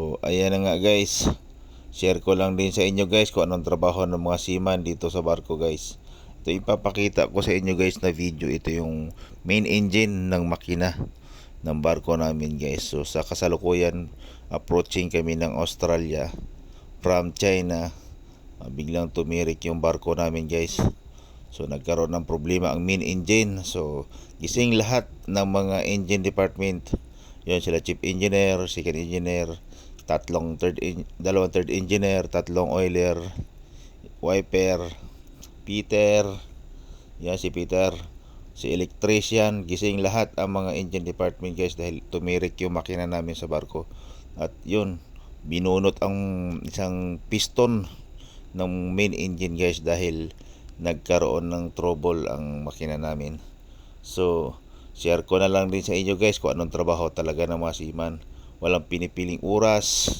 So, ayan nga guys. Share ko lang din sa inyo guys kung anong trabaho ng mga seaman dito sa barko guys. Ito ipapakita ko sa inyo guys na video. Ito yung main engine ng makina ng barko namin guys. So sa kasalukuyan approaching kami ng Australia from China. Ah, biglang tumirik yung barko namin guys. So nagkaroon ng problema ang main engine. So gising lahat ng mga engine department. Yun sila chief engineer, second engineer, tatlong third en- dalawang third engineer, tatlong oiler, wiper, Peter, yan si Peter, si electrician, gising lahat ang mga engine department guys dahil tumirik yung makina namin sa barko. At yun, binunot ang isang piston ng main engine guys dahil nagkaroon ng trouble ang makina namin. So, share ko na lang din sa inyo guys kung anong trabaho talaga ng mga seaman. Walang pinipiling oras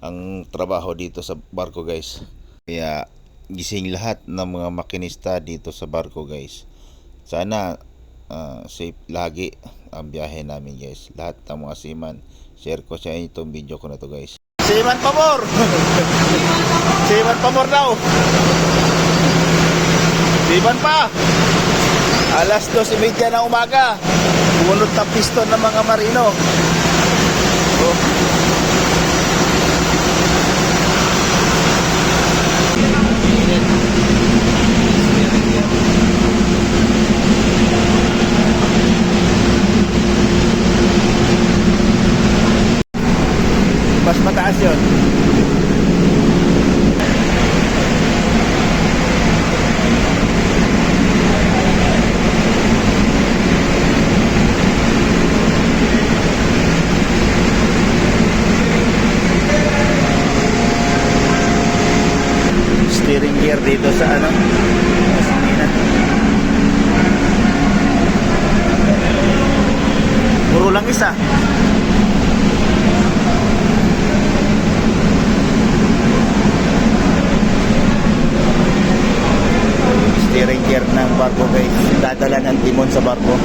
ang trabaho dito sa barko guys. Kaya gising lahat ng mga makinista dito sa barko guys. Sana ah, safe lagi ang biyahe namin guys. Lahat ng mga seaman, share ko sa inyo itong video ko na to guys. Seaman pamor! seaman pamor daw! Seaman pa! Alas 2.30 ng umaga. Bunot na piston ng mga marino. Oh. Mas mataas yun. Steering gear dito sa ano? Puro lang isa. steering gear ng barko guys. Dadala ng timon sa barko.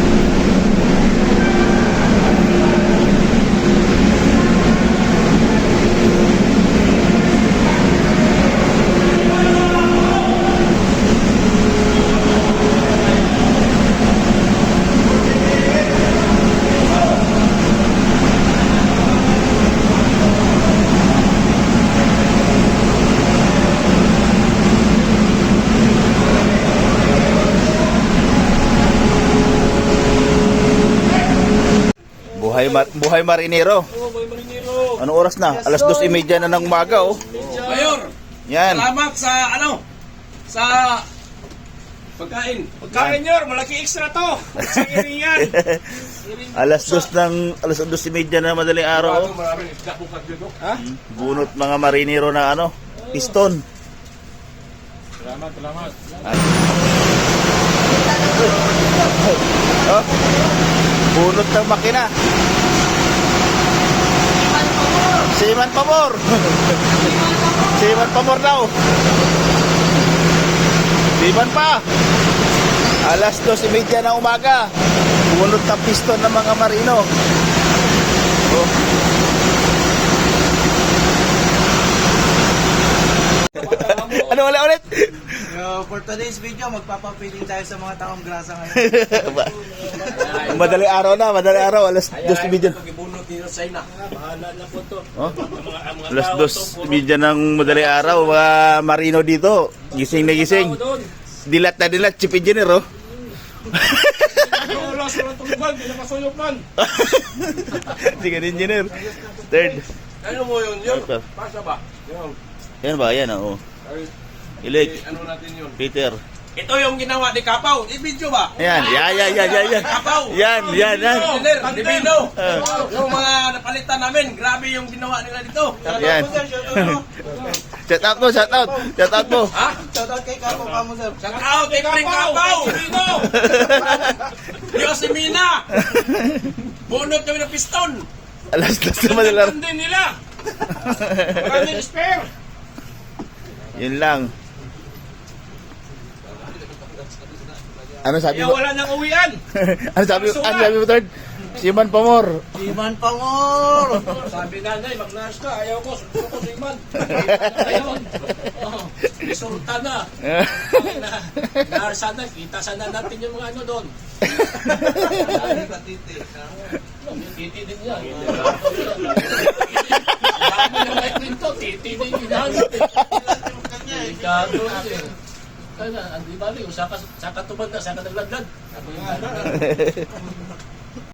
Buhay mar buhay marinero. Oh, may marinero. Anong oras na? Alas 2:30 na ng umaga oh. Mayor, Yan. salamat sa ano, sa pagkain. Pagkain nyo, malaki extra to. Sa yan. alas 2 ng alas 2:30 na madaling araw. oh. Maraming isda bukas dito. Ha? Bunot mga marinero na ano, piston. Salamat, salamat. Oh. Bunot ng makina. Siman pamor. Siman pamor daw. Siman pa. Alas 2.30 ng umaga. Bunot ng piston ng mga marino. Oh. ano wala ulit? So, for today's video, magpapapiling tayo sa mga taong grasa ngayon. madali araw na, madali araw. Alas 2.30. Ibunot dito sa ina. Bahala na po to. Oh? Alas dos, media ng madaling araw, mga marino dito. Gising na gising. Dilat na dilat, chief engineer, oh. Wala sa tungkol, hindi nakasuyok man. Second engineer. Third. Ano mo yun? Yun? Pasa ba? Yan ba? Yan, oh. Ay, Ilik, Ano natin yun? Peter. Ito yung ginawa ni Kapaw. I-video ba? Yan, yan, yan, yan, yan, yan. Kapaw. Yan, yan, yan. Engineer, Divino. Ah. Yung mga napalitan namin, grabe yung ginawa nila dito. Yan. Shout out mo, shout out. Shout out mo. Ha? Shoutout kay Kapo Kamo, sir. Shout out kay Karing Kapaw. Divino. Yosemina. Bunot kami ng piston. Alas dos na madaling araw. Tandin nila. Maraming spare. Yun lang. Ano sabi Kaya mo? wala nang uwian. ano sabi mo? Ano sabi mo, third? Siman Pamor. Iman Pangor! Sabi nanay, mag-nurse ka. Ayaw ko, suko ko si Man. Ayun. Oh, resulta na. Nurse sana, kita sana natin yung mga ano doon. Titi din yan. Dami na may kwento, titi din yan. Delikado din. Kaya, di ba, usa ka, saka tumanda, saka naglaglag. Ako yung